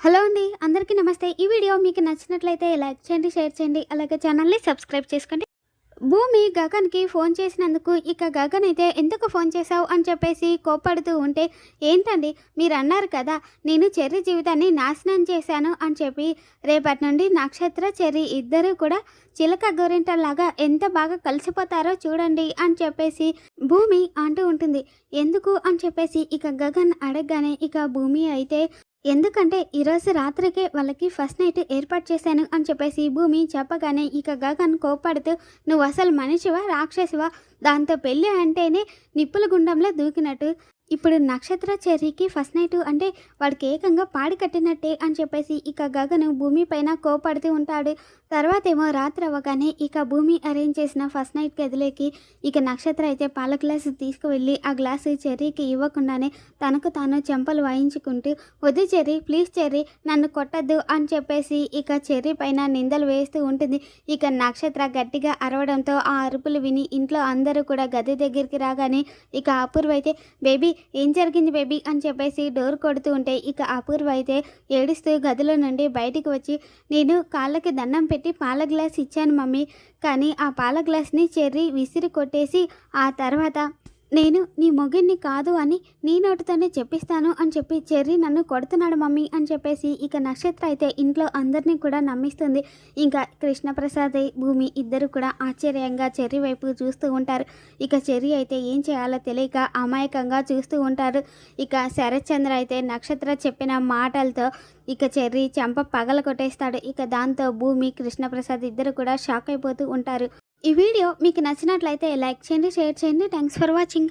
Hello అండి అందరికీ నమస్తే. ఈ వీడియో మీకు నచ్చినట్లయితే లైక్ చేయండి షేర్ చేయండి అలాగే ఛానల్ని సబ్స్క్రైబ్ చేసుకోండి. భూమి గగన్కి ఫోన్ చేసినందుకు ఇక గగన్ అయితే ఎందుకు ఫోన్ చేశావు అని చెప్పేసి కోప్పడుతూ ఉంటే ఏంటండి మీరు అన్నారు కదా నేను చెర్రి జీవితాన్ని నాశనం చేశాను అని చెప్పి రేపటి నుండి నక్షత్ర చెర్రి ఇద్దరు కూడా చిలక గోరింటలాగా ఎంత బాగా కలిసిపోతారో చూడండి అని చెప్పేసి భూమి అంటూ ఉంటుంది. ఎందుకు అని చెప్పేసి ఇక గగన్ అడగగానే ఇక భూమి అయితే ఎందుకంటే ఈరోజు రాత్రికే వాళ్ళకి ఫస్ట్ నైట్ ఏర్పాటు చేశాను అని చెప్పేసి భూమి చెప్పగానే ఇక గగన్ కోప్పడుతూ నువ్వు అసలు మనిషివా రాక్షసివా? దాంతో పెళ్ళి అంటేనే నిప్పుల గుండంలో దూకినట్టు ఇప్పుడు నక్షత్ర చెర్రీకి ఫస్ట్ నైట్ అంటే వాడికి ఏకంగా పాడి కట్టినట్టే అని చెప్పేసి ఇక గగను భూమి పైన కోపడుతూ ఉంటాడు. తర్వాత ఏమో రాత్రి అవ్వగానే ఇక భూమి అరేంజ్ చేసిన ఫస్ట్ నైట్ గదిలోకి ఇక నక్షత్ర అయితే పాల గ్లాసు తీసుకువెళ్ళి ఆ గ్లాసు చెర్రీకి ఇవ్వకుండానే తనకు తాను చెంపలు వాయించుకుంటూ వద్దు చెర్రీ ప్లీజ్ చెర్రీ నన్ను కొట్టద్దు అని చెప్పేసి ఇక చెర్రీ పైన నిందలు వేస్తూ ఉంటుంది. ఇక నక్షత్ర గట్టిగా అరవడంతో ఆ అరుపులు విని ఇంట్లో అందరూ కూడా గది దగ్గరికి రాగానే ఇక అపూర్వ అయితే బేబీ ఏం జరిగింది బేబీ అని చెప్పేసి డోర్ కొడుతూ ఉంటే ఇక అపూర్వ అయితే ఏడుస్తూ గదిలో నుండి బయటికి వచ్చి నేను కాళ్ళకి దండం పెట్టి పాల గ్లాస్ ఇచ్చాను మమ్మీ కానీ ఆ పాల గ్లాస్ని చెర్రీ విసిరి కొట్టేసి ఆ తర్వాత నేను నీ మొగిన్ని కాదు అని నీ నోటితోనే చెప్పిస్తాను అని చెప్పి చెర్రీ నన్ను కొడుతున్నాడు మమ్మీ అని చెప్పేసి ఇక నక్షత్ర అయితే ఇంట్లో అందరినీ కూడా నమ్మిస్తుంది. ఇంకా కృష్ణప్రసాద్ భూమి ఇద్దరు కూడా ఆశ్చర్యంగా చెర్రీ వైపు చూస్తూ ఉంటారు. ఇక చెర్రీ అయితే ఏం చేయాలో తెలియక అమాయకంగా చూస్తూ ఉంటారు. ఇక శరత్చంద్ర అయితే నక్షత్ర చెప్పిన మాటలతో ఇక చెర్రీ చెంప పగల కొట్టేస్తాడు ఇక దాంతో భూమి కృష్ణప్రసాద్ ఇద్దరు కూడా షాక్ అయిపోతూ ఉంటారు. ఈ వీడియో మీకు నచ్చినట్లయితే లైక్ చేయండి షేర్ చేయండి. Thanks for watching